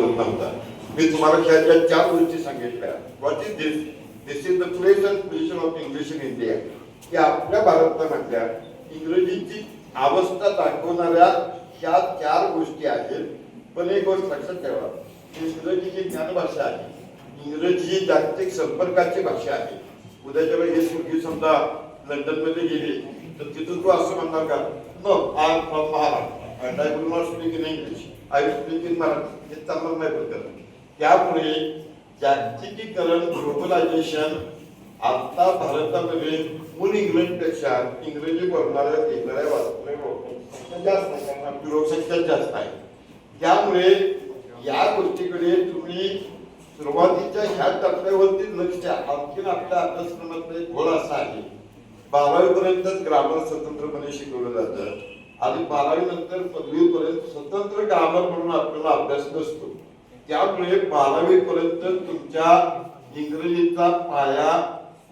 होत नव्हता. मी तुम्हाला त्या चार गोष्टी सांगितल्या. What is this this is the place and position of English in India की आपल्या भारतामधल्या इंग्रजीची अवस्था दाखवणाऱ्या ह्या चार गोष्टी आहेत. पण एक गोष्ट लक्षात ठेवा. इंग्रजी ही ज्ञानभाषा आहे. इंग्रजी ही जागतिक संपर्काची भाषा आहे. उद्याच्या वेळी ही मुलगी समजा लंडनमध्ये गेली तर तिथून तू असं म्हणणार का? No I from Maharashtra and I will not speak in English I will speak in Marathi हे चालणार नाही बरं त्यामुळे जागतिकीकरण ग्लोबलायझेशन आता भारतामध्ये मूळ इंग्लंडपेक्षा इंग्रजी बोलणाऱ्या देणाऱ्या वाचणाऱ्या जास्त आहे लोकसंख्या जास्त आहे. त्यामुळे या गोष्टीकडे तुम्ही सुरुवातीच्या ह्या टप्प्यावरती लक्ष द्या. आणखीन आपल्या अभ्यासक्रमात एक घोळ असा आहे. बारावीपर्यंतच ग्रामर स्वतंत्रपणे शिकवलं जातं. आणि बारावी नंतर पदवी पर्यंत स्वतंत्र ग्रामर म्हणून आपल्याला अभ्यास नसतो. त्यामुळे बारावी पर्यंत तुमच्या इंग्रजीचा पाया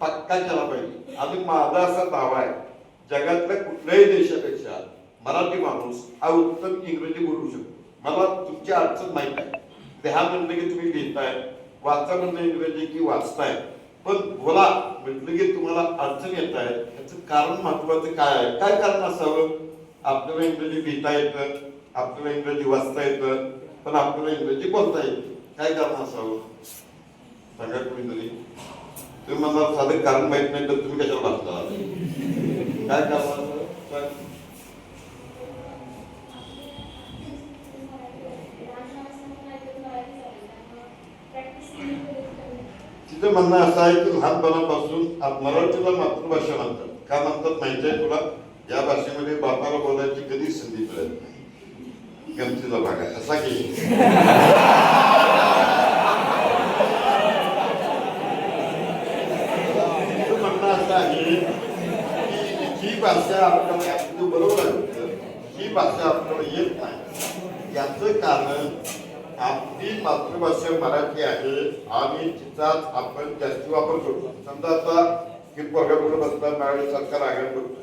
पक्का केला पाहिजे. आणि माझा असा दावा आहे जगातल्या कुठल्याही देशापेक्षा मराठी माणूस हा उत्तम इंग्रजी बोलू शकतो. मला तुमची अडचण माहीत आहे. लिहा म्हणलं की तुम्ही लिहिताय वाचा म्हणलं इंग्रजी की वाचताय. पण बोला म्हटलं की तुम्हाला अडचण येत आहे. याचं कारण महत्वाचं काय आहे? काय कारण असावं? आपल्याला इंग्रजी लिहिता येतं आपल्याला इंग्रजी वाचता येतं पण आपल्याला इंग्रजी बोलता येईल काय कारण असावं? सांगा कोणीतरी तुम्ही मला साधं कारण माहीत नाही तर तुम्ही कशाला वाचता? काय कारण तिचं म्हणणं असं आहे की लहानपणापासून आप- मराठीला मातृभाषा म्हणतात. का म्हणतात माहिती आहे तुला? या भाषेमध्ये बापाला बोलायची कधीच संधी मिळत नाही. गमतीचा भाग आहे. असा की म्हणणं असं आहे की ही भाषा आपल्याला आपलं बरोबर आहे ही भाषा आपल्याला येत नाही याचं कारण आपली मातृभाषा मराठी आहे आणि तिचाच आपण जास्ती वापर करतो. समजा आता की पोरगा पुढे बसला मराठी सरकार आग्रह करतो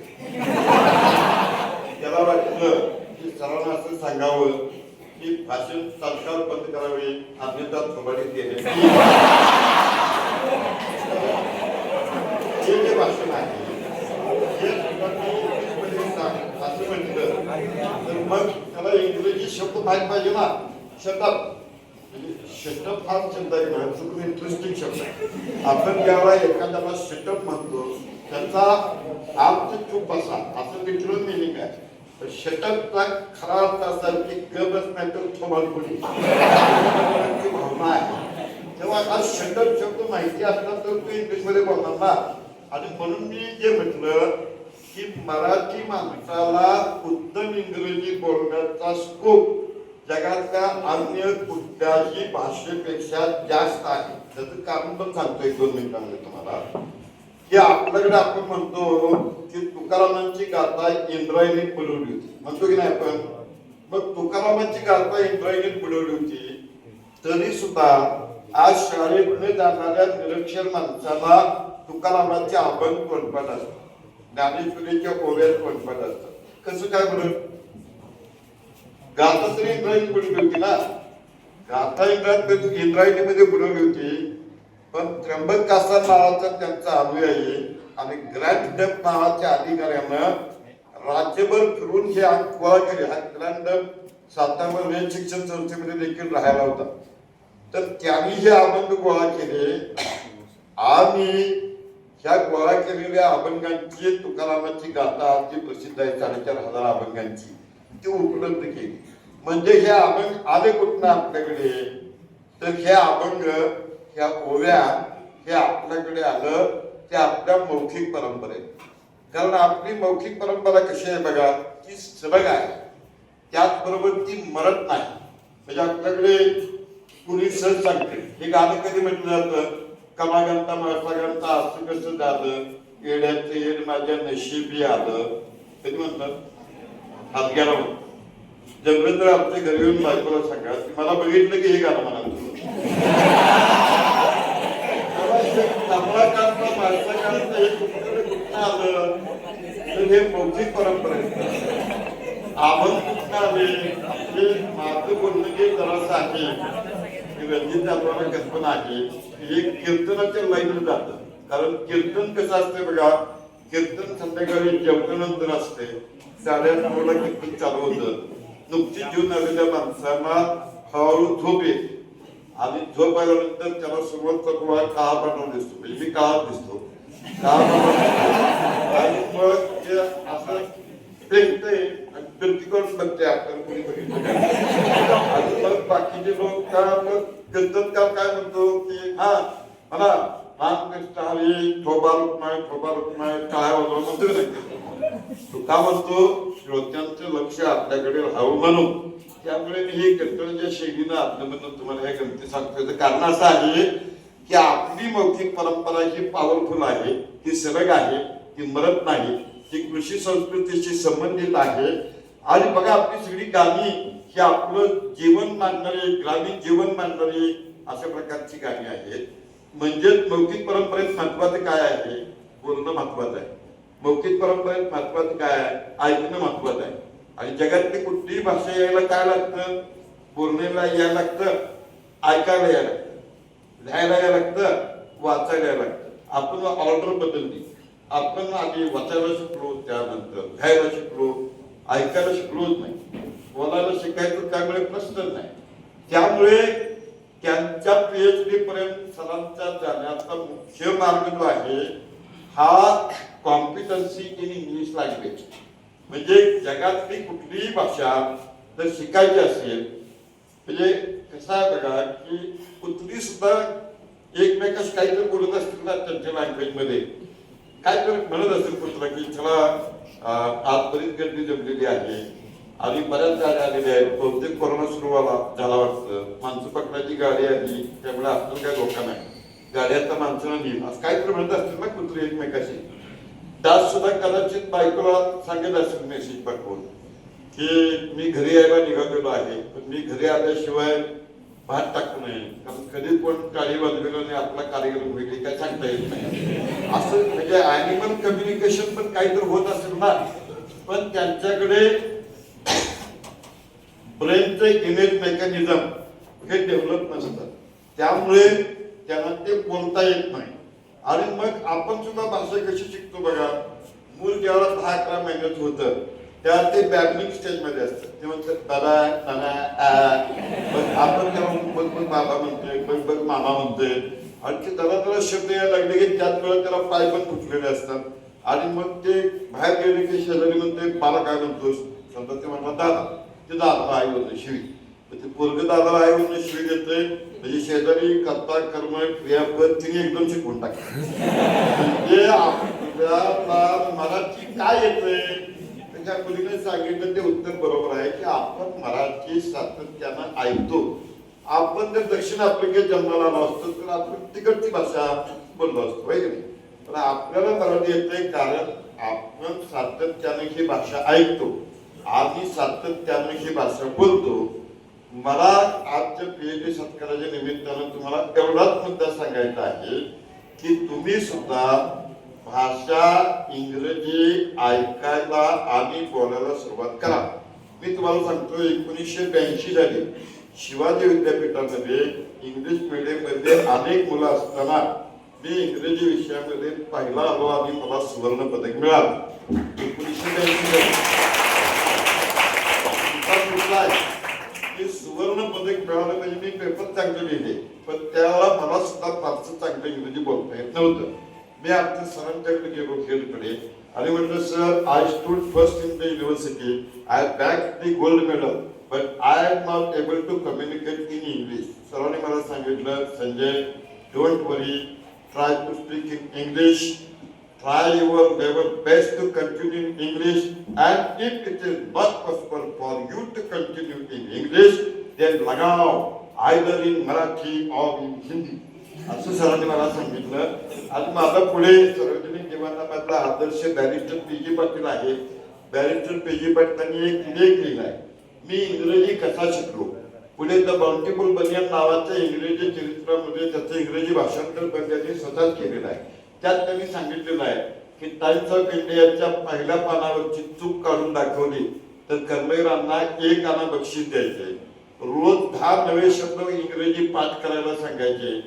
त्याला वाटलं की सर्वांना असं सांगावं की भाषण तात्काळ बंद करावे अन्यथा थोबाडीत गेले हे जे भाषण आहे असं म्हटलं. तर मग त्याला इंग्रजी शब्द माहीत पाहिजे ना. शब्दात म्हणजे शटअप हा शब्द आहे ना तो इंटरेस्टिंग शब्द आहे. आपण ज्यावेळा एखाद्याला शटअप म्हणतो त्याचा अर्थ चूप असा असं लिटरल काय आहे तर शटअपचा खरा अर्थ असा की गबच नाही तर थोबाड कोणी भावना आहे. तेव्हा हा शटअप शब्द माहिती असला तर तू इंग्लिशमध्ये बोलणार ना. आणि म्हणून मी जे म्हटलं की मराठी माणसाला उत्तम इंग्रजी बोलण्याचा स्कोप जगातल्या अन्य कुठल्याही भाषेपेक्षा जास्त आहे. त्याचं कारण पण सांगतोय दोन मिनिटांमध्ये तुम्हाला. की आपल्याकडे आपण म्हणतो की तुकारामांची गाथा इंद्रायणी बुडवली होती. म्हणतो की नाही आपण? मग तुकारामांची गाथा इंद्रायणी पुरवली होती. तरी सुद्धा आज शाळेकडे जाणाऱ्या निरक्षर माणसाला तुकारामांचे अभंग कोणपण असतात? ज्ञानेश्वरीच्या ओव्यात कोणपण असतात? कसं काय बरं? गाथा तरी इंद्रायणी बुडवली होती ना? गाथा इंद्रायणी इंद्रायणीमध्ये पुरवली होती. पण त्र्यंबक नावाचा त्यांचा अनुयायी आणि ग्रँड डप नावाच्या अधिकाऱ्यानं राज्यभर फिरून हे गोळा केले हा ग्रँड डप सातारा शिक्षण संस्थेमध्ये देखील राहायला होता. तर त्यांनी हे अभंग गोळा केले. आणि ह्या गोळा केलेल्या अभंगांची तुकारामाची गाथा जी प्रसिद्ध आहे साडेचार हजार अभंगांची. ती उपलब्ध केली. म्हणजे हे अभंग आले कुठनं आपल्याकडे? तर हे अभंग ह्या ओव्या हे आपल्याकडे आलं ते आपल्या मौखिक परंपरेत. कारण आपली मौखिक परंपरा कशी आहे बघा ती सबग आहे. त्याचबरोबर ती मरत नाही. म्हणजे आपल्याकडे कुणी सहज सांगते. हे गाणं कधी म्हटलं जातं? कमागंता मासागंता असं कसं झालं? येड्याचं येड माझ्या नशिबी आलं. कधी म्हणतात? हातग्याला म्हणतात. जमलं आमच्या घरी येऊन बायकोला सांगा की मला बघितलं की हे गाणं म्हणा माणसाकांत हे कुठं कुठं आलं तर हे मौखिक परंपरा आहे. अभंग आले? माझं बोलणं जे जरासं आहे. की आपल्याला कल्पना आहे. हे कीर्तनाच्या लाईनला जातं. कारण कीर्तन कसं असतं बघा कीर्तन संध्याकाळी जेवणानंतर असते साडे नऊला कीर्तन चालू होतं. नुकतीच घेऊन आलेल्या माणसाला हळूहळू झोप येते. आणि झोप आल्यानंतर त्याला सुरुवात करतो काळा पांढरा दिसतो. म्हणजे मी काळा दिसतो. आणि मग ते असं पेटतंय आणि फिरती करून बघते आपण कोणी आणि मग बाकीचे लोक काय मग कीर्तनकार काय म्हणतो की हा मला रामकृष्ण हरी ठोबा रुक्माय ठोबा रुक्माय काय वाजवा म्हणतो नाही. तो का म्हणतो श्रोत्यांचं लक्ष आपल्याकडे राहू म्हणून. त्यामुळे मी हे कीर्तनाच्या शैलीनं आपल्यामधून तुम्हाला हे गमती सांगतो कारण असं आहे की आपली मौखिक परंपरा ही पॉवरफुल आहे ती सरग आहे ती मरत नाही ती कृषी संस्कृतीशी संबंधित आहे. आणि बघा आपली सगळी गाणी ही आपलं जीवन मांडणारी ग्रामीण जीवन मांडणारी अशा प्रकारची गाणी आहेत. म्हणजेच मौखिक परंपरेत महत्वाचं काय आहे? बोलणं महत्वाचं आहे. मौखिक परंपरेत महत्वाचं काय आहे? ऐकणं महत्वाचं आहे. आणि जगातली कुठलीही भाषा यायला काय लागतं? बोलण्याला यायला लागतं ऐकायला यायला लागतं लिहायला यायला लागतं वाचायला यायला लागतं. आपण ऑर्डर बदलली. आपण आधी वाचायला शिकलो त्यानंतर लिहायला शिकलो ऐकायला शिकलोच नाही. बोलायला शिकायचं त्यामुळे प्रश्न नाही. त्यामुळे त्यांच्या पीएचडी पर्यंत सरांचा जाण्याचा मुख्य मार्ग जो आहे हा कॉम्पिटन्सी इन इंग्लिश लँग्वेज म्हणजे जगातली कुठलीही भाषा जर शिकायची असेल म्हणजे कसं आहे बघा की कुठली सुद्धा एकमेकाशी काहीतरी बोलत असतील ना त्यांच्या लँग्वेजमध्ये. काय तर म्हणत असेल कुत्रा की चला आज बरीच गर्दी जमलेली आहे. आणि बऱ्याच गाड्या आलेल्या आहेत. बहुतेक कोरोना सुरू झाला वाटतं. माणसं पकडायची गाडी आली त्यामुळे आपलं काय धोका नाही. गाडी आता माणसाला नेईल. असं काहीतरी म्हणत असतील ना कुत्री एकमेकाशी? त्यात सुद्धा कदाचित बायकोला सांगितलं असेल मेसेज पाठवून की मी घरी यायला निघालेलो आहे पण मी घरी आल्याशिवाय भात टाकू नये. कारण कधी पण काळी वाजवेल आणि आपला कार्यक्रम होईल काय सांगता येत नाही. असं म्हणजे अॅनिमल कम्युनिकेशन पण काहीतरी होत असेल ना. पण त्यांच्याकडे ब्रेनचे इमेज मेकॅनिझम हे डेव्हलप नसतं. त्यामुळे त्यांना ते बोलता येत नाही. आणि मग आपण सुद्धा भाषा कशी शिकतो बघा? मूल जेव्हा दहा अकरा महिन्यात होतं तेव्हा ते बॅबलिंग स्टेजमध्ये असतं. ते म्हणतात दादा नाना आपण तेव्हा बघ बघ बाबा म्हणतोय बघ बघ मामा म्हणतोय. आणि ते जरा जरा शब्द यायला लागले की त्याच वेळेला त्याला पाय पण फुटलेले असतात. आणि मग ते बाहेर गेले की शेजारी म्हणते मला काय म्हणतोस? समजा ते म्हणतात दादा. ते दादा आई होते शिवी. ते पोरग दादाला आहे म्हणून श्री देतोय. म्हणजे शेजारी कर्ता कर्म क्रियापद तिने एकदम शिकवून टाकलं. म्हणजे आपल्याला मराठी काय येतंय? त्याच्या मुलीने सांगितलं ते उत्तर बरोबर आहे की आपण मराठी सातत्यानं ऐकतो. आपण जर दक्षिण आफ्रिकेत जन्माला आलो असतो तर आपण तिकडची भाषा बोललो असतो की नाही? पण आपल्याला मराठी येतंय कारण आपण सातत्याने ही भाषा ऐकतो आम्ही सातत्याने ही भाषा बोलतो. मला आजच्या पीएचडी सत्काराच्या निमित्तानं तुम्हाला एवढाच मुद्दा सांगायचा आहे की तुम्ही सुद्धा भाषा इंग्रजी ऐकायला आणि बोलायला सुरुवात करा. मी तुम्हाला सांगतो एकोणीसशे ब्याऐंशी झाली शिवाजी विद्यापीठामध्ये इंग्लिश मीडियममध्ये अनेक मुलं असताना मी इंग्रजी विषयामध्ये पहिला आलो आणि मला सुवर्ण पदक मिळालं. एकोणीसशे ब्याऐंशी साली की सुवर्ण पदक मिळालं म्हणजे मी पेपर चांगले लिहिले पण त्यावेळेला मला सुद्धा फारसं चांगलं इंग्रजी बोलता येत नव्हतं. मी आमच्या सरांच्याकडे गेलो खेळकडे. आणि म्हटलं sir I stood first in the university I back the gold medal but I am not able to communicate in English सरांनी मला सांगितलं Sanjay don't worry try to speak in English try your level best to continue in English. And if it is not possible for you to continue in English then लगाव either in Marathi of in Hindi असं सरांनी मला सांगितलं आणि माझा पुढे सार्वजनिक जीवनामधला आदर्श बॅरिस्टर पी जी पाटील आहे. बॅरिस्टर पी जी पाटलांनी एक लेख लिहिलाय. मी इंग्रजी कसा शिकलो? पुढे द बाउंटीफुल बनियन नावाच्या इंग्रजी चरित्रामध्ये त्याचं इंग्रजी भाषांतर त्यांनी स्वतःच केलेलं आहे. त्यात त्यांनी सांगितलेलं आहे की टाइम्स ऑफ इंडियाच्या पहिल्या पानावरची चूक काढून दाखवली तर कर्मवीरांना एक आना बक्षीस द्यायचे रोज दहा नवे शब्द इंग्रजी पाठ करायला सांगायचे.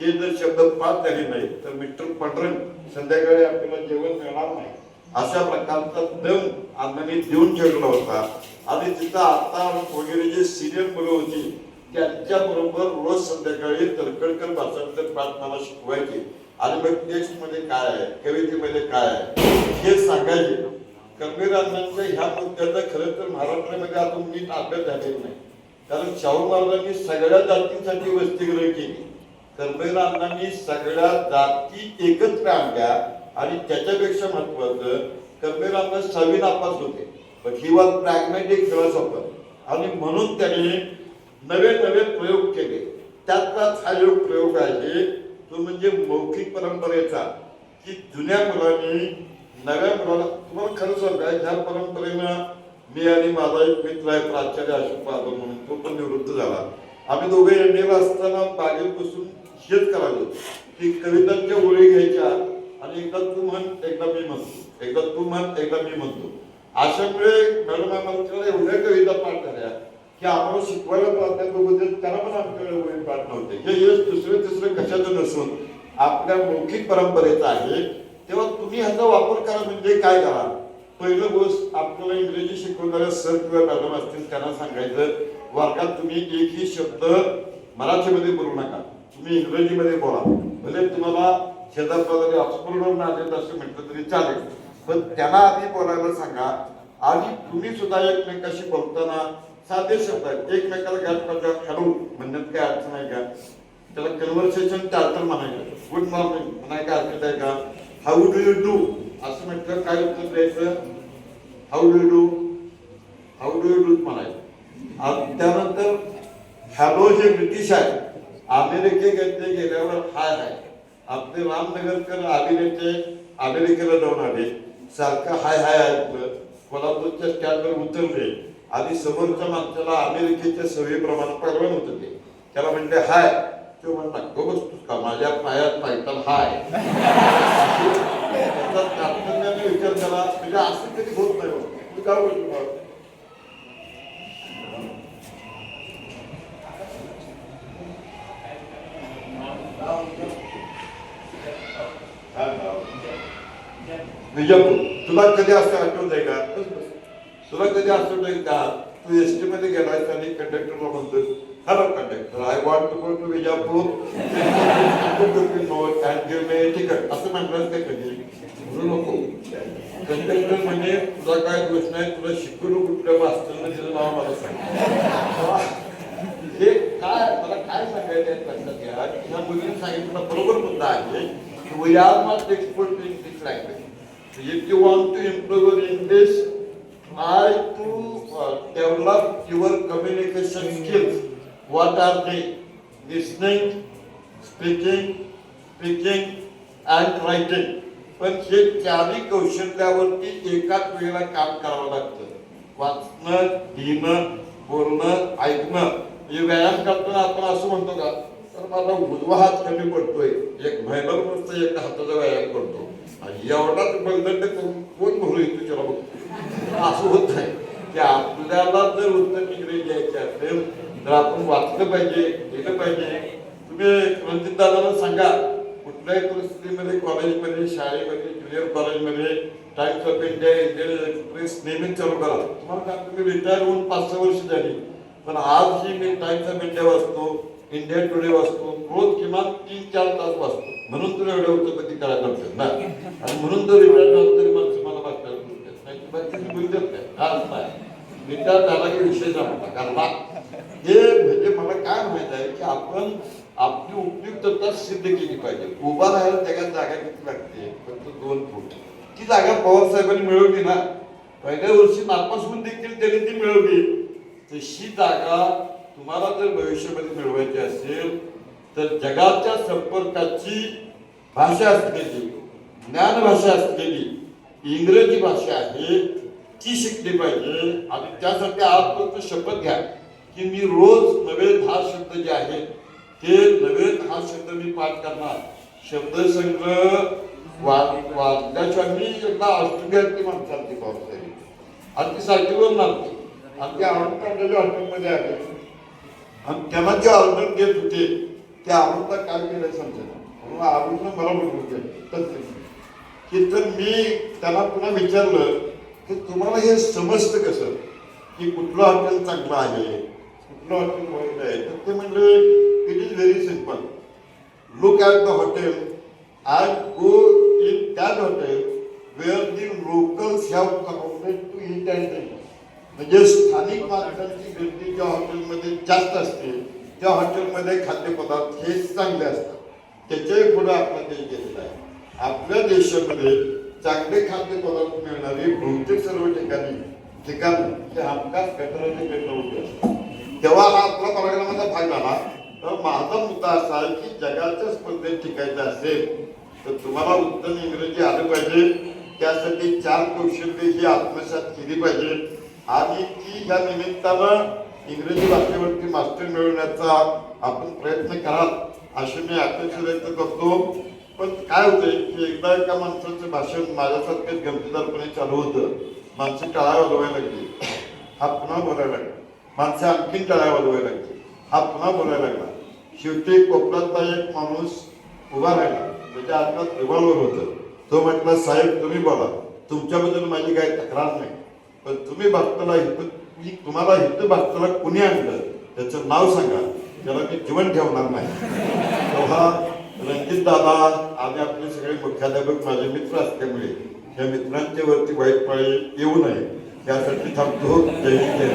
ते जर शब्द पाठ झाले नाही तर मिस्टर पटरन संध्याकाळी आपल्याला जेवण मिळणार नाही. अशा प्रकारचा दम अण्णांनी देऊन ठेवला होता. आणि तिथं आता वगैरे जे सिनियर मुलं होती त्यांच्या बरोबर रोज संध्याकाळी तरकडकर भाषांतर पाठ मला शिकवायचे. आणि मग टेक्स्टमध्ये काय आहे कवितेमध्ये काय आहे हे सांगायचे. कबीर अण्णांच्या ह्या मुद्द्याचा खरं तर महाराष्ट्रामध्ये अजून नीट अभ्यास झालेला नाही. कारण शाहू महाराजांनी सगळ्या जातींसाठी वसतिगृह केली. कर्मवीरांनी सगळ्या जाती एकत्र आणल्या आणि त्याच्यापेक्षा महत्वाचं कर्मवीरांना अण्णा सहावी नापास होते. पण ही वॉज प्रॅग्मॅटिक फिलॉसॉफर आणि म्हणून त्यांनी नवे नवे प्रयोग केले. त्यातलाच हा जो प्रयोग आहे तो म्हणजे मौखिक परंपरेचा की जुन्या मुलांनी नव्या मुलाला तुम्हाला खरं सांगाय ज्या परंपरेनं मी आणि माझा एक मित्र आहे प्राचार्य अशोक बाबा म्हणून तो पण निवृत्त झाला. आम्ही दोघे एमएला असताना बागेत बसून हेच करायचो. की कवितांच्या ओळी घ्यायच्या आणि एकदा तू म्हण एकदा मी म्हणतो. एकदा तू म्हण एकदा मी म्हणतो. अशामुळे मॅडम आम्हाला एवढ्या कविता पाठ झाल्या की आम्हाला शिकवायला प्राध्यापक त्याला पण आमच्याकडे ओळी पाठ नव्हते. हे यश दुसरे तिसरे कशाचं नसून आपल्या मौखिक परंपरेचं आहे. तेव्हा तुम्ही ह्याचा वापर करा म्हणजे काय करा पहिलं गोष्ट आपल्याला इंग्रजी शिकवणाऱ्या सर किंवा मॅडम असतील त्यांना सांगायचं वर्गात तुम्ही एकही शब्द मराठीमध्ये बोलू नका. तुम्ही इंग्रजीमध्ये बोला. भले तुम्हाला शेजारपाजारी ऑक्सफोर्डवरून आलेत असं म्हटलं तरी चालेल पण त्यांना आधी बोलायला सांगा. आणि तुम्ही सुद्धा एकमेकाशी बोलताना साधे शब्द आहेत. एकमेकाला घात पडल्यावर हॅलो म्हणण्यात काय अर्थ नाही का? त्याला कन्व्हर्सेशन चार्टर म्हणायचं. गुड मॉर्निंग म्हणाय काय अर्थ आहे का हाऊ डू यू डू असं म्हटलं काय उत्तर द्यायचं? How do do how do you do म्हणायचं. आणि त्यानंतर हॅलो जे ब्रिटिश आहे. अमेरिकेकडे गेल्यावर हाय आहे. आपले रामनगरकर अभिनेते अमेरिकेला जाऊन आले. सारखं हाय हाय ऐकलं कोल्हापूरच्या स्टँडवर उतरले. आणि समोरच्या माणसाला अमेरिकेच्या सवयीप्रमाणे परवान होत ते त्याला म्हणले हाय तो म्हणला गो बसतोस का? माझ्या पायात पायताल हाय त्याचा तात्पर्याने विचार करा म्हणजे असं कधी होत नाही हो. तू काय बोलतो विजापूर तुला कधी असं आठवत आहे का? तुला कधी आठवत आहे का? तू एस टी मध्ये गेलायस आणि कंडक्टरला म्हणतो hello conductor I want to go to Vijapur असं म्हटलं ते कधी? घाबरू नको कंटेक्टर म्हणजे तुला काय गोष्ट आहे तुला शिकवलं कुठल्या ना तिचं नाव मला सांग हे काय मला काय सांगायचं आहे लक्षात घ्या ह्या मुलीने सांगितलं बरोबर मुद्दा आहे की we are not expert in this language if you want to improve in this try to develop your communication skills what are they? Listening, speaking, speaking and writing. पण हे चारही कौशल्यावरती एकाच वेळेला काम करावं लागतं. वाचणं लिहिणं बोलणं ऐकणं. हे व्यायाम करताना आपण असं म्हणतो का तर माझा उजवा हात कमी पडतोय. एक महिला नुसतं एक हाताचा व्यायाम करतो. आणि एवढाच बलदंड करून कोण भरू येतो त्याला बघतो असं होत नाही. की आपल्याला जर उत्तर डिग्री द्यायची असेल तर आपण वाचलं पाहिजे लिहिलं पाहिजे. तुम्ही रणजित दादाला सांगा कुठल्याही परिस्थितीमध्ये कॉलेजमध्ये शाळेमध्ये ज्युनियर कॉलेजमध्ये Times of India Indian Express नेहमीच चालू करा. तुम्हाला काय तुम्ही रिटायर होऊन पाच सहा वर्ष झाली पण आज ही मी टाइम्स ऑफ इंडिया वाचतो इंडिया टुडे वाचतो रोज किमान तीन चार तास वाचतो. म्हणून तुला एवढ्या उत्पत्ती करायला लागतात ना. आणि म्हणून जर रिटायर झालं तरी माणसं मला वाचायला बोलतात नाही नाही. रिटायर झाला की विषय संपला. कारण हे म्हणजे मला काय माहीत आहे की आपण आपली उपयुक्तता सिद्ध केली पाहिजे. उभा राहायला त्याला जागा किती लागते? फक्त दोन फूट. ती जागा पवार साहेबांनी मिळवली ना? पहिल्या वर्षी नापास होऊन देखील त्यांनी ती मिळवली. तशी जागा तुम्हाला जर भविष्यामध्ये मिळवायची असेल तर जगाच्या संपर्काची भाषा असलेली ज्ञान भाषा असलेली इंग्रजी भाषा आहे ती शिकली पाहिजे. आणि त्यासाठी आज फक्त शपथ घ्या की मी रोज नवे दहा शब्द जे आहेत ते नवे हा शब्द मी पाठ करणार. शब्दसंग्रह वा वाचल्याशिवाय मी एकदा ऑस्ट्रेलियातली ती पावसाळी आणि ती सायकलवर नाचते आणि ते आणून काढलेल्या हॉटेलमध्ये आले. आणि त्यांना जे ऑर्डर देत होते ते आवडता काय केलं समजा? म्हणून आरूणनं मला बोलवलं तसं की तर मी त्यांना पुन्हा विचारलं की तुम्हाला हे समजतं कसं? की कुठलं हॉटेल चांगलं आहे? कुठलं हॉटेल वाईट आहे? तर ते म्हणजे very simple. look at the hotel. And go in that hotel where the locals have come to eat and drink. म्हणजे स्थानिक माणसांची गर्दी ज्या हॉटेलमध्ये जास्त असते त्या हॉटेलमध्ये खाद्यपदार्थ हे चांगले असतात. त्याच्याही पुढे आपला देश गेलेला आहे. आपल्या देशामध्ये चांगले खाद्यपदार्थ मिळणारे बहुतेक सर्व ठिकाणी ठिकाण हे हमखास कटराचे गट होते. असतात तेव्हा हा आपला पराक्रमाचा भाग झाला. तर माझा मुद्दा असा आहे की जगाच्या स्पर्धेत टिकायचं असेल तर तुम्हाला उत्तम इंग्रजी आलं पाहिजे. त्यासाठी चार कौशल्य ही आत्मसात केली पाहिजे. आणि ती ह्या निमित्तानं इंग्रजी भाषेवरती मास्टर मिळवण्याचा आपण प्रयत्न कराल अशी मी अपेक्षा व्यक्त करतो. पण काय होतंय की एकदा एका माणसाचं भाषण माझ्यासारखं गमतीदारपणे चालू होतं. माणसं टाळ्या वाजवायला लागली. हा पुन्हा बोलायला लागला. माणसं आणखीन टाळ्या वाजवायला लागली. हा पुन्हा बोलायला लागला. शेवटी कोकणातला एक माणूस उभा राहिला. म्हणजे त्याच्या हातात रिव्हॉल्वर होतं. तो म्हटला साहेब तुम्ही बोला. तुमच्याबद्दल माझी काही तक्रार नाही. पण तुम्ही भक्ताला हित मी तुम्हाला हित भक्ताला कुणी आणलं? त्याचं नाव सांगा. त्याला मी जीवन ठेवणार नाही. तेव्हा रणजित दादा आणि आपले सगळे मुख्याध्यापक माझे मित्र असल्यामुळे या मित्रांच्या वरती वाईट पाळी येऊ नये. यासाठी थांबतो. जय हिंद जय